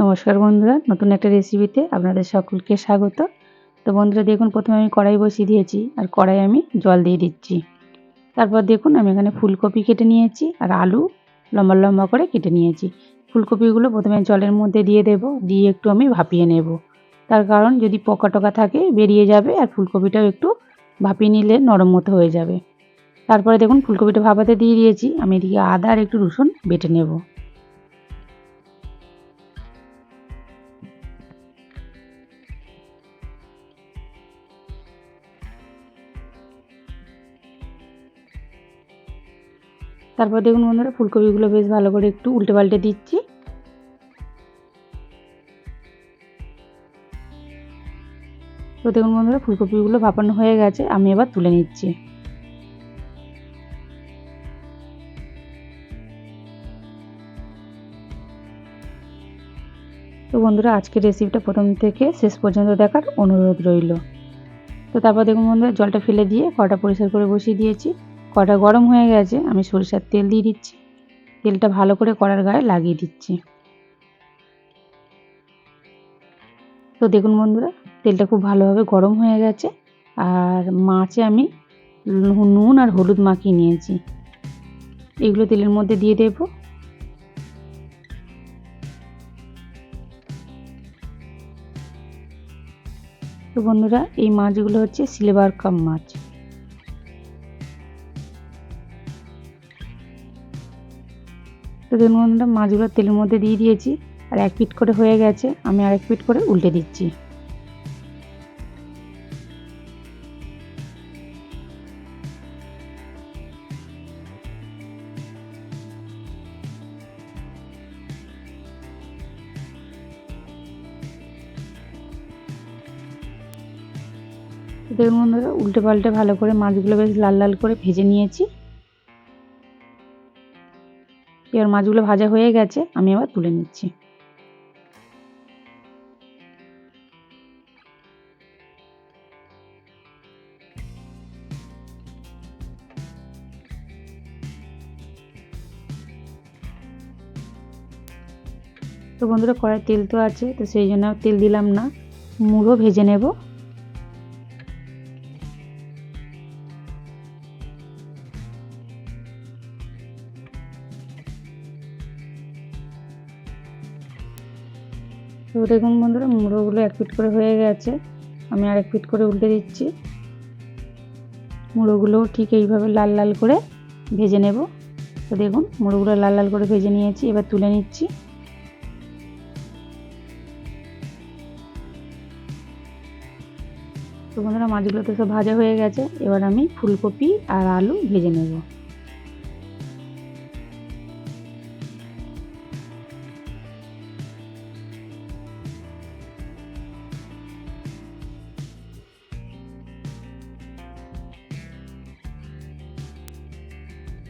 নমস্কার বন্ধুরা, নতুন একটা রেসিপিতে আপনাদের সকলকে স্বাগত। তো বন্ধুরা, দেখুন, প্রথমে আমি কড়াই বসিয়ে দিয়েছি, আর কড়াই আমি জল দিয়ে দিচ্ছি। তারপর দেখুন, আমি এখানে ফুলকপি কেটে নিয়েছি, আর আলু লম্বা লম্বা করে কেটে নিয়েছি। ফুলকপিগুলো প্রথমে জলের মধ্যে দিয়ে দেব, দিয়ে একটু আমি ভাপিয়ে নেব। তার কারণ, যদি পোকা টোকা থাকে, বেরিয়ে যাবে, আর ফুলকপিটাও একটু ভাপিয়ে নিলে নরম মতো হয়ে যাবে। তারপরে দেখুন, ফুলকপিটা ভাপাতে দিয়ে দিয়েছি, আমি এদিকে আদা আর একটু রসুন বেটে নেব। তারপর দেখুন বন্ধুরা, ফুলকপিগুলো বেশ ভালো করে একটু উল্টে পাল্টে দিচ্ছি। তো দেখুন বন্ধুরা, ফুলকপিগুলো ভাপানো হয়ে গেছে, আমি এবার তুলে নিচ্ছি। তো বন্ধুরা, আজকের রেসিপিটা প্রথম থেকে শেষ পর্যন্ত দেখার অনুরোধ রইল। তো তারপর দেখুন বন্ধুরা, জলটা ফেলে দিয়ে কটা পরিষ্কার করে বসিয়ে দিয়েছি। কড়া গরম হয়ে গেছে, আমি সরিষার তেল দিয়ে দিচ্ছি। তেলটা ভালো করে কড়ার গায়ে লাগিয়ে দিচ্ছি। তো দেখুন বন্ধুরা, তেলটা খুব ভালোভাবে গরম হয়ে গেছে, আর মাছে আমি নুন আর হলুদ মাখিয়ে নিয়েছি। এগুলো তেলের মধ্যে দিয়ে দেব। তো বন্ধুরা, এই মাছগুলো হচ্ছে সিলভার কাপ মাছ। তো দেখুন বন্ধুরা মাছগুলো তেলের মধ্যে দিয়ে দিয়েছি, আর এক পিট করে হয়ে গেছে, আমি আর এক পিট করে উল্টে দিচ্ছি। দেখুন বন্ধুরা উল্টে পাল্টে ভালো করে মাছগুলো বেশ লাল লাল করে ভেজে নিয়েছি। এবার মাছগুলো ভাজা হয়ে গেছে, আমি আবার তুলে নিচ্ছি। তো বন্ধুরা কড়াই তেল তো আছে, তো সেই জন্য তেল দিলাম না। মুড়ো ভেজে নেব। তো দেখুন বন্ধুরা, মুড়োগুলো এক ফিট করে হয়ে গেছে। আমি আর এক ফিট করে উল্টে দিচ্ছি। মুড়োগুলো ঠিক এইভাবে লাল লাল করে ভেজে নেব। তো দেখুন, মুড়োগুলো লাল লাল করে ভেজে নিয়েছি, এবার তুলে নিচ্ছি। তো বন্ধুরা, মাছগুলো তো সব ভাজা হয়ে গেছে। এবার আমি ফুলকপি আর আলু ভেজে নেব।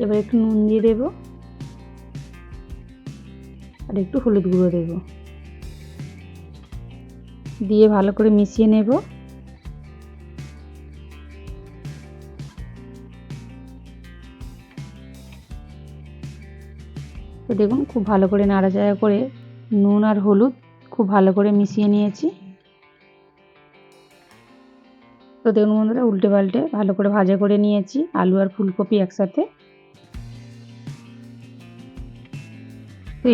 এবার একটু নুন দিয়ে দেব। আর একটু হলুদ গুঁড়ো দেব। দিয়ে ভালো করে মিশিয়ে নেব। তো দেখুন, খুব ভালো করে নাড়াচাড়া করে নুন আর হলুদ খুব ভালো করে মিশিয়ে নিয়েছি। তো দেখুন বন্ধুরা, উল্টে পাল্টে ভালো করে ভাজা করে নিয়েছি, আলু আর ফুলকপি একসাথে।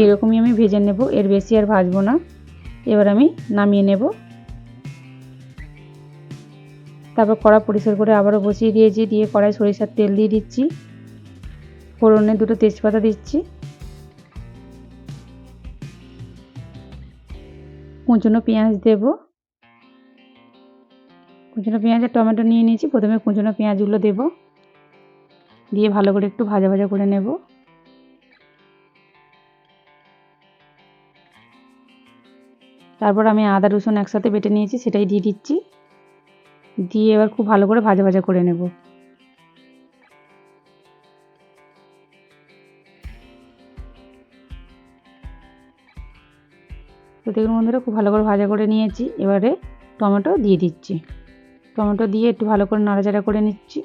এরকমই আমি ভেজে নেব। এর বেশি আর ভাজবো না। এবার আমি নামিয়ে নেব। তারপর কড়া পরিষ্কার করে আবারও বসিয়ে দিয়েছি। দিয়ে কড়াই সরিষার তেল দিয়ে দিচ্ছি। ফোড়নে দুটো তেজপাতা দিচ্ছি। কুঁচনো পেঁয়াজ দেব। কুঁচনো পেঁয়াজ আর টমেটো নিয়ে নিয়েছি। প্রথমে কুঁচনো পেঁয়াজগুলো দেব। দিয়ে ভালো করে একটু ভাজা ভাজা করে নেব। তারপর আমি আদা, রসুন একসাথে বেটে নিয়েছি, সেটাই দিয়ে দিচ্ছি। দিয়ে এবার খুব ভালো করে ভাজা ভাজা করে নেব। তো দেখুন বন্ধুরা, খুব ভালো করে ভাজা করে নিয়েছি। এবারে টমেটো দিয়ে দিচ্ছি। টমেটো দিয়ে একটু ভালো করে নাড়াচাড়া করে নিচ্ছি।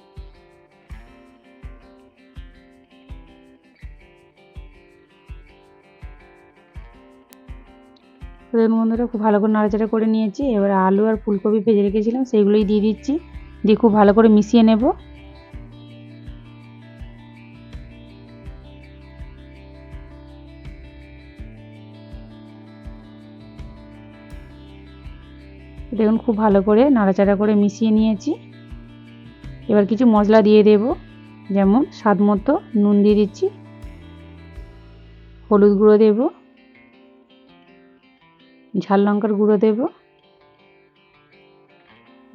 তো দেখুন বন্ধুরা খুব ভালো করে নাড়াচাড়া করে নিয়েছি। এবার আলু আর ফুলকপি ভেজে রেখেছিলাম, সেইগুলোই দিয়ে দিচ্ছি। দিয়ে খুব ভালো করে মিশিয়ে নেব। দেখুন, খুব ভালো করে নাড়াচাড়া করে মিশিয়ে নিয়েছি। এবার কিছু মশলা দিয়ে দেব, যেমন স্বাদ মতো নুন দিয়ে দিচ্ছি। হলুদ গুঁড়ো দেব। ঝাল লঙ্কার গুঁড়ো দেব,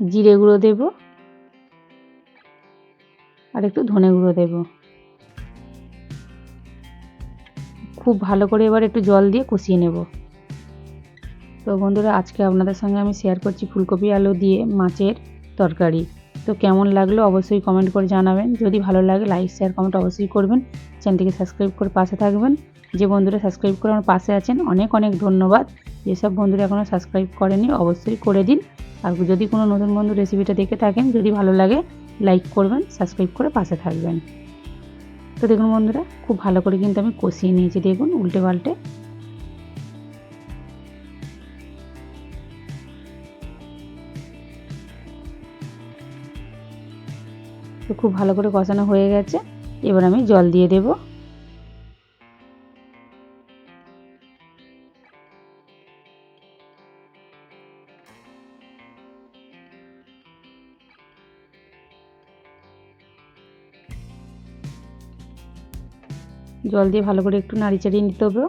জিরে গুঁড়ো দেব, আর একটু ধনে গুঁড়ো দেব। খুব ভালো করে এবার একটু জল দিয়ে কষিয়ে নেব। তো বন্ধুরা, আজকে আপনাদের সঙ্গে আমি শেয়ার করছি ফুলকপি আলু দিয়ে মাছের তরকারি। তো কেমন লাগল অবশ্যই কমেন্ট করে জানাবেন। যদি ভালো লাগে লাইক শেয়ার কমেন্ট অবশ্যই করবেন। চ্যানেলটিকে সাবস্ক্রাইব করে পাশে থাকবেন। যে বন্ধুরা সাবস্ক্রাইব করে আমার পাশে আছেন, অনেক অনেক ধন্যবাদ। যেসব বন্ধুরা এখনও সাবস্ক্রাইব করেনি, অবশ্যই করে দিন। আর যদি কোনো নতুন বন্ধু রেসিপিটা দেখে থাকেন, যদি ভালো লাগে লাইক করবেন সাবস্ক্রাইব করে পাশে থাকবেন। তো দেখুন বন্ধুরা, খুব ভালো করে কিন্তু আমি কষিয়ে নিয়েছি, দেখুন, উল্টে পাল্টে। তো খুব ভালো করে কষানো হয়ে গেছে। এবার আমি জল দিয়ে দেব। জল দিয়ে ভালো করে একটু নাড়ি চাড়িয়ে নিতে হবে।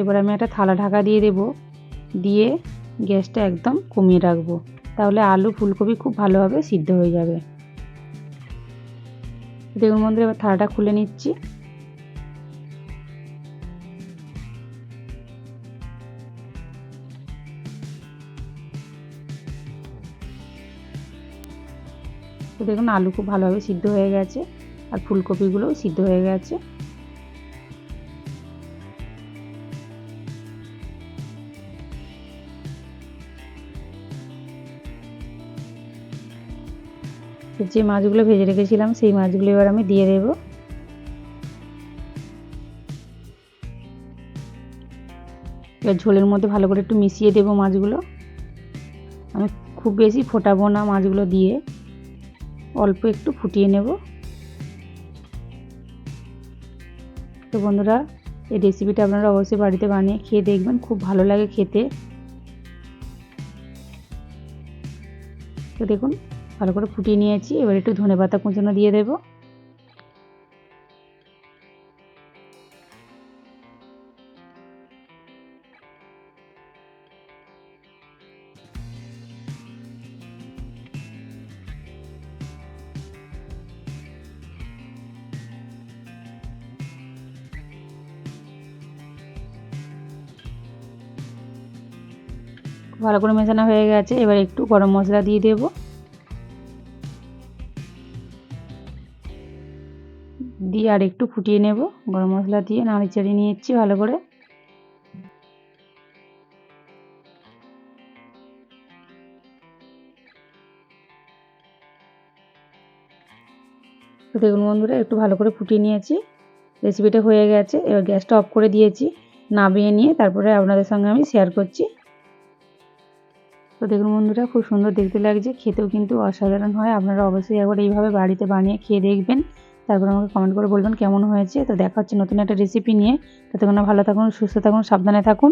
এবার আমি একটা থালা ঢাকা দিয়ে দেব, দিয়ে গ্যাসটা একদম কমিয়ে রাখব। তাহলে আলু ফুলকপি খুব ভালোভাবে সিদ্ধ হয়ে যাবে। দেখুন বন্ধুরা, এবার থালাটা খুলে নিচ্ছি। তো দেখুন, আলু খুব ভালোভাবে সিদ্ধ হয়ে গেছে আর ফুলকপিগুলোও সিদ্ধ হয়ে গেছে। যে মাছগুলো ভেজে রেখেছিলাম, সেই মাছগুলো এবার আমি দিয়ে দেব। এবার ঝোলের মধ্যে ভালো করে একটু মিশিয়ে দেব মাছগুলো। আমি খুব বেশি ফোটাবো না মাছগুলো দিয়ে। অল্প একটু ফুটিয়ে নেব। তো বন্ধুরা, এই রেসিপিটা আপনারা অবশ্যই বাড়িতে বানিয়ে খেয়ে দেখবেন, খুব ভালো লাগে খেতে। তো দেখুন, ভালো করে ফুটিয়ে নিয়েছি। এবার একটু ধনে পাতা কুঁচানো দিয়ে দেব। ভালো করে মেশানো হয়ে গেছে। এবার একটু গরম মশলা দিয়ে দেবো। দিয়ে আর একটু ফুটিয়ে নেব। গরম মশলা দিয়ে নাড়ি চাড়িয়ে নিয়েছি ভালো করে। দেখুন বন্ধুরা, একটু ভালো করে ফুটিয়ে নিয়েছি। রেসিপিটা হয়ে গেছে। এবার গ্যাসটা অফ করে দিয়েছি। নামিয়ে নিয়ে তারপরে আপনাদের সঙ্গে আমি শেয়ার করছি। তো দেখুন বন্ধুরা, খুব সুন্দর দেখতে লাগছে। খেতেও কিন্তু অসাধারণ হয়। আপনারা অবশ্যই একবার এইভাবে বাড়িতে বানিয়ে খেয়ে দেখবেন। তারপর আমাকে কমেন্ট করে বলবেন কেমন হয়েছে। তো দেখা হচ্ছে নতুন একটা রেসিপি নিয়ে। ততক্ষণ ভালো থাকুন, সুস্থ থাকুন, সাবধানে থাকুন।